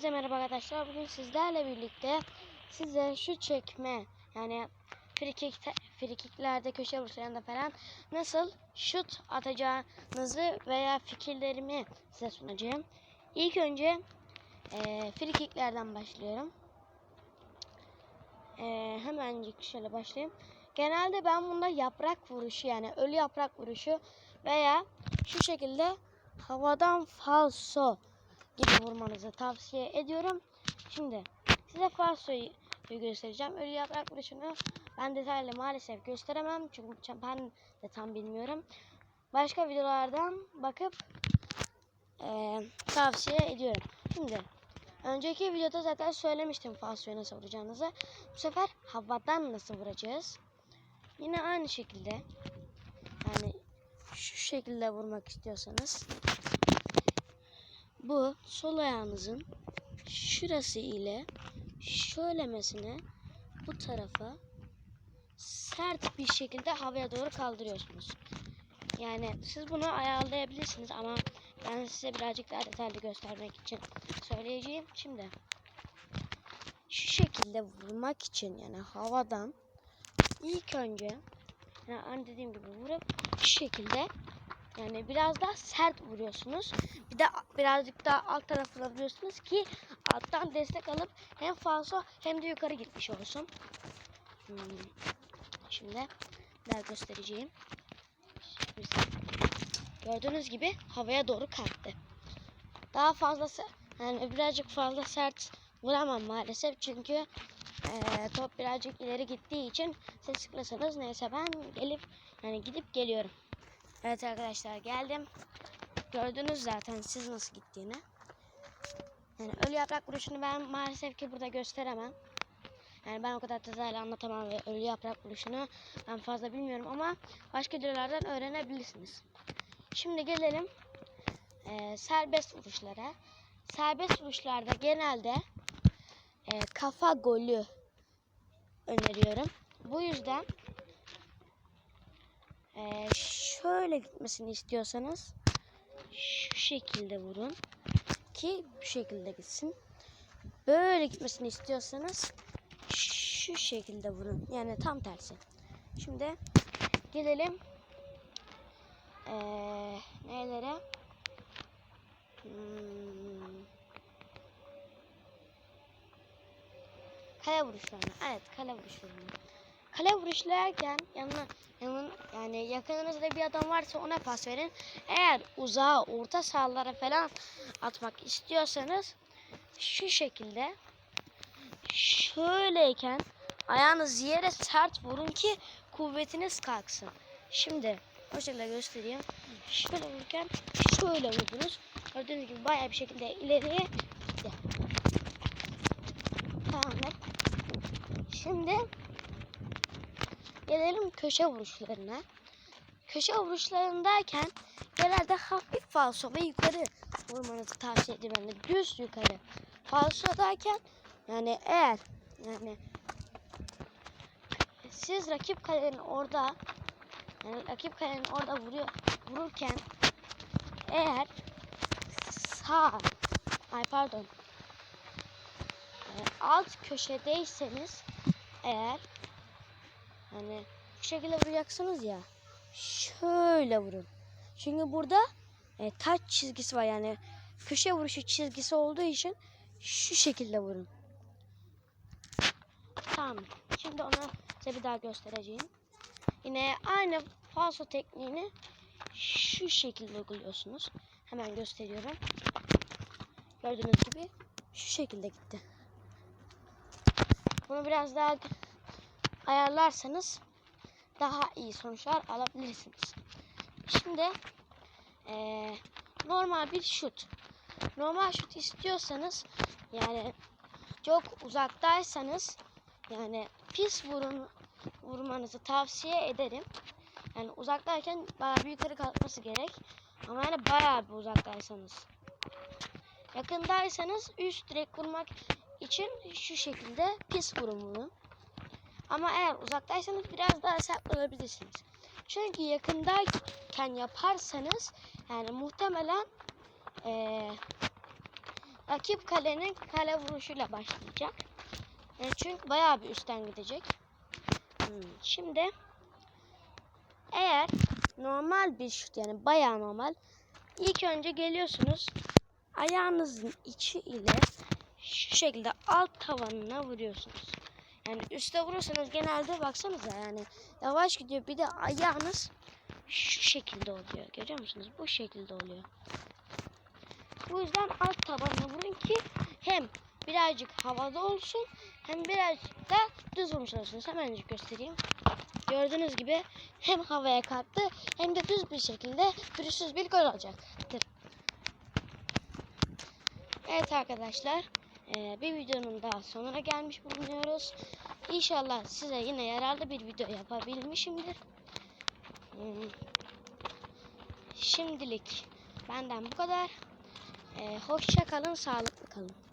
Hepinize merhaba arkadaşlar. Bugün sizlerle birlikte size şu çekme yani frikik frikiklerde köşe vuruşlarında falan nasıl şut atacağınızı veya fikirlerimi size sunacağım. İlk önce e, frikiklerden başlıyorum. E, hemencik şöyle başlayayım. Genelde ben bunda yaprak vuruşu yani ölü yaprak vuruşu veya şu şekilde havadan falso gibi vurmanızı tavsiye ediyorum. Şimdi size falsoyu göstereceğim. Ölü yaprak vuruşunu ben detaylı maalesef gösteremem. Çünkü ben de tam bilmiyorum. Başka videolardan bakıp eee, tavsiye ediyorum. Şimdi önceki videoda zaten söylemiştim falsoyu nasıl vuracağınızı. Bu sefer havadan nasıl vuracağız? Yine aynı şekilde yani şu şekilde vurmak istiyorsanız bu sol ayağınızın şurası ile şöylemesine bu tarafa sert bir şekilde havaya doğru kaldırıyorsunuz. Yani siz bunu ayarlayabilirsiniz ama ben size birazcık daha detaylı göstermek için söyleyeceğim. Şimdi şu şekilde vurmak için yani havadan ilk önce yani dediğim gibi vurup şu şekilde yani biraz daha sert vuruyorsunuz. Bir de birazcık daha alt tarafına vuruyorsunuz ki alttan destek alıp hem falso hem de yukarı gitmiş olsun. Hmm. Şimdi daha göstereceğim. Gördüğünüz gibi havaya doğru kalktı. Daha fazlası yani birazcık fazla sert vuramam maalesef çünkü eee, top birazcık ileri gittiği için siz sıkılırsanız neyse ben gelip yani gidip geliyorum. Evet arkadaşlar geldim. Gördünüz zaten siz nasıl gittiğini. Yani ölü yaprak vuruşunu ben maalesef ki burada gösteremem. Yani ben o kadar detaylı anlatamam ve ölü yaprak vuruşunu ben fazla bilmiyorum ama başka videolardan öğrenebilirsiniz. Şimdi gelelim eee, serbest vuruşlara. Serbest vuruşlarda genelde eee, kafa golü öneriyorum. Bu yüzden ee, şöyle gitmesini istiyorsanız şu şekilde vurun ki bu şekilde gitsin. Böyle gitmesini istiyorsanız şu şekilde vurun. Yani tam tersi. Şimdi gelelim ee, nelere? Hmm. Kale vuruşlarına. Evet kale vuruşlarına. Kale vuruşlarken yanına, yanın, yani yakınınızda bir adam varsa ona pas verin. Eğer uzağa, orta sahalara falan atmak istiyorsanız şu şekilde şöyleyken ayağınız yere sert vurun ki kuvvetiniz kalksın. Şimdi o şekilde göstereyim. Şöyle vururken şöyle vurdunuz. Gördüğünüz gibi bayağı bir şekilde ileriye gitti. Tamamdır. Şimdi gelelim köşe vuruşlarına. Köşe vuruşlarındayken genelde hafif falso ve yukarı vurmanızı tavsiye ederim. Yani düz yukarı. Falsodayken yani eğer yani siz rakip kalenin orada yani rakip kalenin orada vuruyor vururken eğer sağ ay pardon alt köşedeyseniz eğer Hani şu şekilde vuracaksınız ya. Şöyle vurun. Çünkü burada e, taç çizgisi var yani köşe vuruşu çizgisi olduğu için şu şekilde vurun. Tamam. Şimdi onu size bir daha göstereceğim. Yine aynı falso tekniğini şu şekilde uyguluyorsunuz. Hemen gösteriyorum. Gördüğünüz gibi şu şekilde gitti. Bunu biraz daha ayarlarsanız daha iyi sonuçlar alabilirsiniz. Şimdi eee, normal bir şut. Normal şut istiyorsanız yani çok uzaktaysanız yani pis vurun vurmanızı tavsiye ederim. Yani uzaktayken bayağı bir yukarı kalkması gerek. Ama yani bayağı bir uzaktaysanız. Yakındaysanız üst direk vurmak için şu şekilde pis vurun bunu. Ama eğer uzaktaysanız biraz daha sert olabilirsiniz. Çünkü yakındayken yaparsanız yani muhtemelen eee, rakip kalenin kale vuruşuyla başlayacak. Yani çünkü bayağı bir üstten gidecek. Hmm, Şimdi eğer normal bir şut yani bayağı normal ilk önce geliyorsunuz ayağınızın içi ile şu şekilde alt tavanına vuruyorsunuz. Yani üste vurursanız genelde baksanıza yani yavaş gidiyor. Bir de ayağınız şu şekilde oluyor. Görüyor musunuz? Bu şekilde oluyor. Bu yüzden alt tabanına vurun ki hem birazcık havada olsun hem birazcık da düz vurmuş olsunuz. Hemencik göstereyim. Gördüğünüz gibi hem havaya kalktı hem de düz bir şekilde pürüzsüz bir gol olacaktır. Evet arkadaşlar bir videonun daha sonuna gelmiş bulunuyoruz. İnşallah size yine yararlı bir video yapabilmişimdir. Hmm. Şimdilik benden bu kadar. Eee hoşça kalın, sağlıklı kalın.